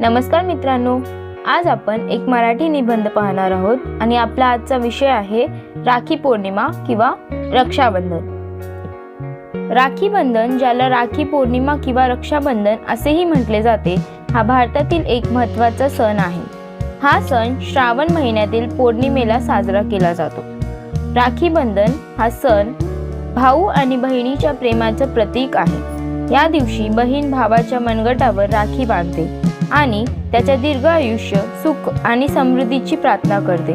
नमस्कार मित्रांनो आज आपण एक मराठी निबंध पाहणार आहोत आणि आपला आजचा विषय आहे राखी पौर्णिमा किंवा रक्षाबंधन. राखी बंधन ज्याला राखी पौर्णिमा किंवा रक्षाबंधन असेही म्हटले जाते हा भारतातील एक महत्त्वाचा सण आहे. हा सण श्रावण महिन्यातील पौर्णिमेला साजरा केला जातो. राखी बंधन हा सण भाऊ आणि बहिणीच्या प्रेमाचं प्रतीक आहे. या दिवशी बहीण भावाच्या मनगटावर राखी बांधते. आणि त्याच्या दीर्घ आयुष्य सुख आणि समृद्धीची प्रार्थना करते.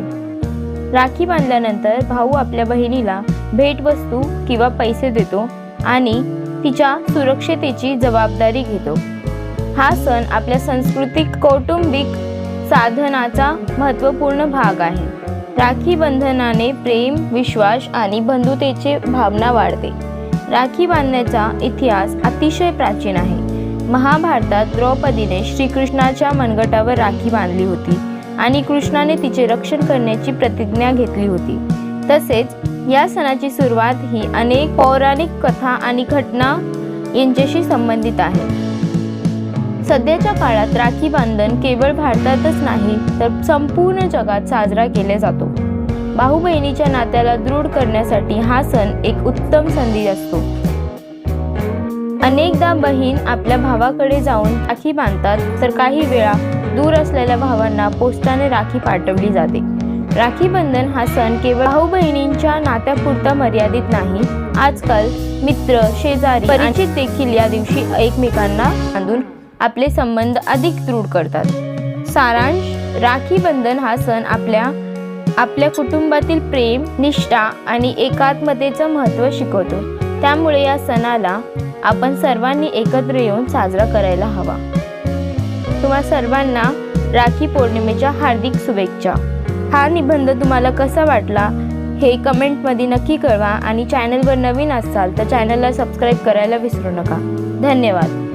राखी बांधल्यानंतर भाऊ आपल्या बहिणीला भेटवस्तू किंवा पैसे देतो आणि तिच्या सुरक्षतेची जबाबदारी घेतो. हा सण आपल्या सांस्कृतिक कौटुंबिक साधनाचा महत्त्वपूर्ण भाग आहे. राखी बंधनाने प्रेम विश्वास आणि बंधुतेचे भावना वाढते. राखी बांधण्याचा इतिहास अतिशय प्राचीन आहे. महाभारतात द्रौपदीने श्रीकृष्णाच्या मनगटावर राखी बांधली होती आणि कृष्णाने तिचे रक्षण करण्याची प्रतिज्ञा घेतली होती. तसेच या सणाची सुरुवात ही अनेक पौराणिक कथा आणि घटना यांच्याशी संबंधित आहे. सध्याच्या काळात राखी बांधन केवळ भारतातच नाही तर संपूर्ण जगात साजरा केला जातो. भाऊ बहिणीच्या नात्याला दृढ करण्यासाठी हा सण एक उत्तम संधी असतो. अनेकदा बहीण आपल्या भावाकडे जाऊन राखी बांधतात तर काही वेळा दूर असलेल्या भावांना पोस्टाने राखी पाठवली जाते. राखी बंधन हा सण केवळ भाऊ बहिणींच्या नात्यापुरता मर्यादित नाही आजकाल मित्र शेजारी परिचित देखील या दिवशी एकमेकांना बांधून आपले संबंध अधिक दृढ करतात. सारांश राखी बंधन हा सण आपल्या आपल्या कुटुंबातील प्रेम निष्ठा आणि एकात्मतेचं महत्त्व शिकवतो. त्यामुळे या सणाला आपण सर्वांनी एकत्र येऊन साजरा करायला हवा. तुम्हा सर्वांना राखी पौर्णिमेच्या हार्दिक शुभेच्छा. हा निबंध तुम्हाला कसा वाटला हे कमेंटमध्ये नक्की कळवा आणि चॅनलवर नवीन असाल तर चॅनलला सबस्क्राईब करायला विसरू नका. धन्यवाद.